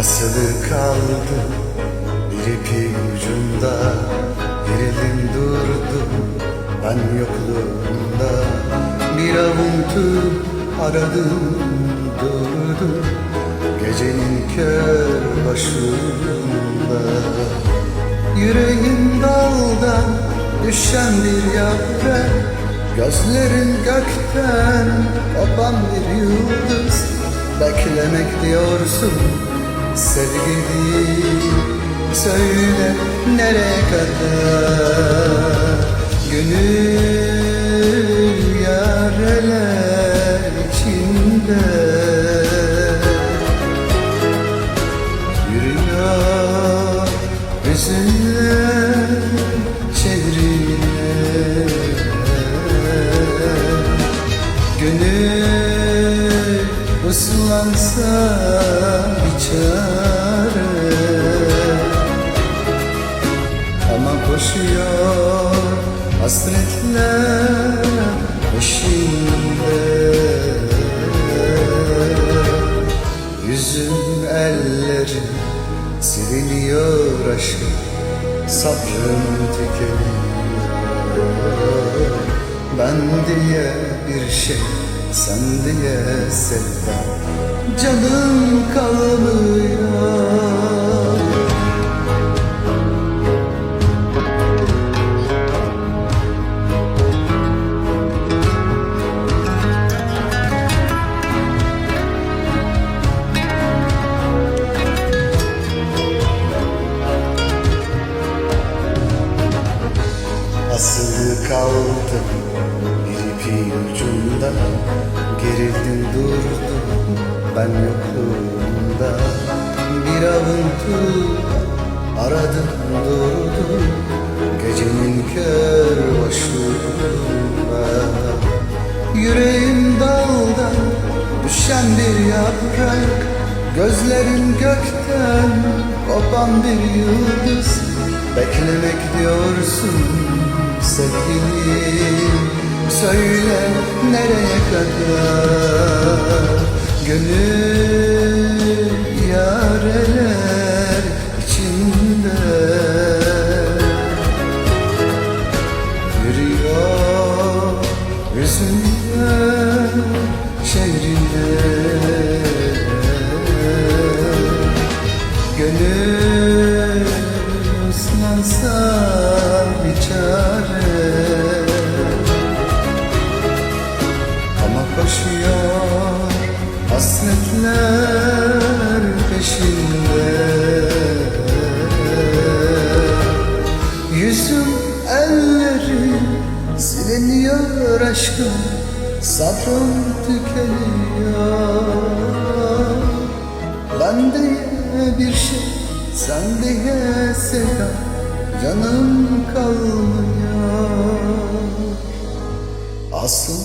Asılı kaldı bir ipi ucunda Bir elim durdu ben yokluğunda Bir avuntu aradım durdu Gecenin kör başında. Yüreğim daldan düşen bir yaprak Gözlerin gökten kopan bir yıldız. Beklemek diyorsun sevgili Söyle nereye kadar? Gönül yareler içinde. Yürüyor hüzünler çevrine Gönül ıslansa bir Ama koşuyor hasretler peşinde. Yüzüm ellerim siliniyor aşkım Sabrım tükeniyor Ben diye bir şey sen diye sevdam Canım kalmıyor Asılı kaldım bir ipi ucunda Gerildim durdum ben yokluğunda Bir avuntu aradım durdum. Gecenin kör başında Yüreğim daldan düşen bir yaprak Gözlerin gökten kopan bir yıldız. Beklemek diyorsun sevgilim Söyle nereye kadar? Gönül yareler içinde. Yürüyor yüzünden şehrinde. Gönül ıslansa bir çare koşuyor. Hasretler peşinde. Yüzüm ellerim siliniyor aşkım. Sabrım tükeniyor. Ben diye bir şey sen diye sevdam Canım kalmıyor. Asıl